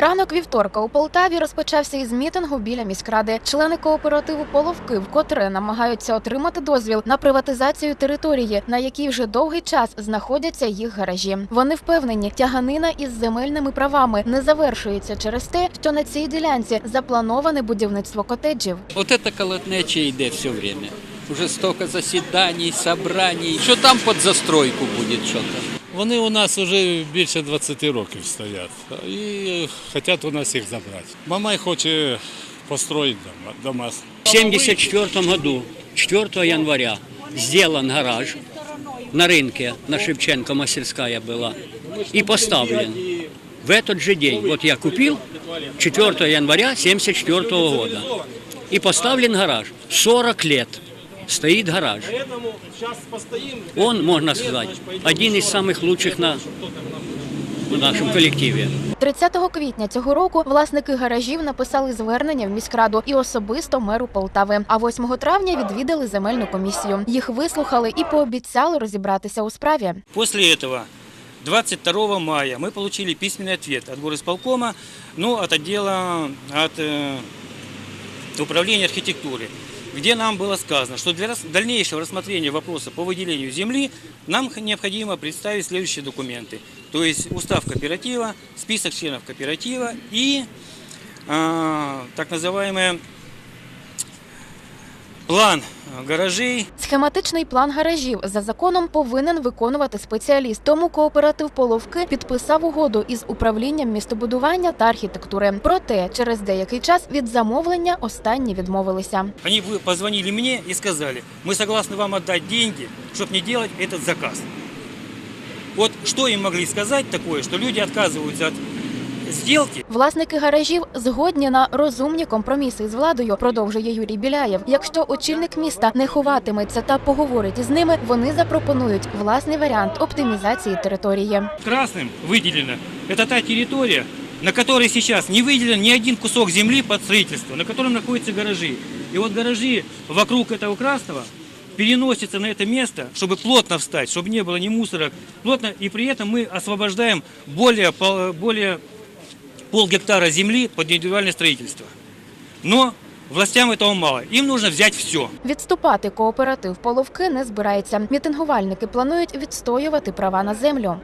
Ранок вівторка у Полтаві розпочався із мітингу біля міськради. Члени кооперативу Половки вкотре намагаються отримати дозвіл на приватизацію території, на якій вже довгий час знаходяться їх гаражі. Вони впевнені, тяганина із земельними правами не завершується через те, що на цій ділянці заплановане будівництво котеджів. Вот это колотнече йде все время. Уже столько заседаний, собраний. Що там під застройку буде що-то? Вони у нас вже більше 20 років стоять і хочуть у нас їх забрати. Мамай хоче построїти дома. дома. В 1974 году, 4 января, сделан гараж на рынке, на Шевченко мастерская была, и поставлен. В этот же день, вот я купил 4 января 1974 года, и поставлен гараж. 40 лет стоит гараж. Он, можно сказать, один из самых лучших на, в нашем коллективе. 30 квітня цього року власники гаражів написали звернення в міськраду і особисто меру Полтави. А 8 травня відвідали земельну комісію. Їх вислухали і пообіцяли розібратися у справі. После этого 22 мая мы получили письменный ответ от горисполкома, ну, от отдела, от э, управления архитектуры, где нам было сказано, что для рас- дальнейшего рассмотрения вопроса по выделению земли нам х- необходимо представить следующие документы. То есть устав кооператива, список членов кооператива и а, так называемый план э, гаражей Схематичний план гаражів за законом повинен виконувати спеціаліст. Тому кооператив Половки підписав угоду із управлінням містобудування та архітектури. Проте через деякий час від замовлення останні відмовилися. Они вы- позвонили мне и сказали, мы согласны вам отдать деньги, чтобы не делать этот заказ. Вот что им могли сказать такое, что люди отказываются от сделки, Власники гаражів згодні на розумні компроміси з владою, продовжує Юрій Біляєв. Якщо очільник міста не ховатиметься та поговорить із ними, вони запропонують власний варіант оптимізації території. красным выделена, это та территория, на которой сейчас не выделен ни один кусок земли под строительство, на котором находятся гаражи. И вот гаражи вокруг этого красного переносятся на это место, чтобы плотно встать, чтобы не было ни мусора, плотно, и при этом мы освобождаем более, пол- более полгектара земли под индивидуальное строительство. Но властям того мало, Їм нужно взяти все. Відступати кооператив Половки не збирається. Мітингувальники планують відстоювати права на землю.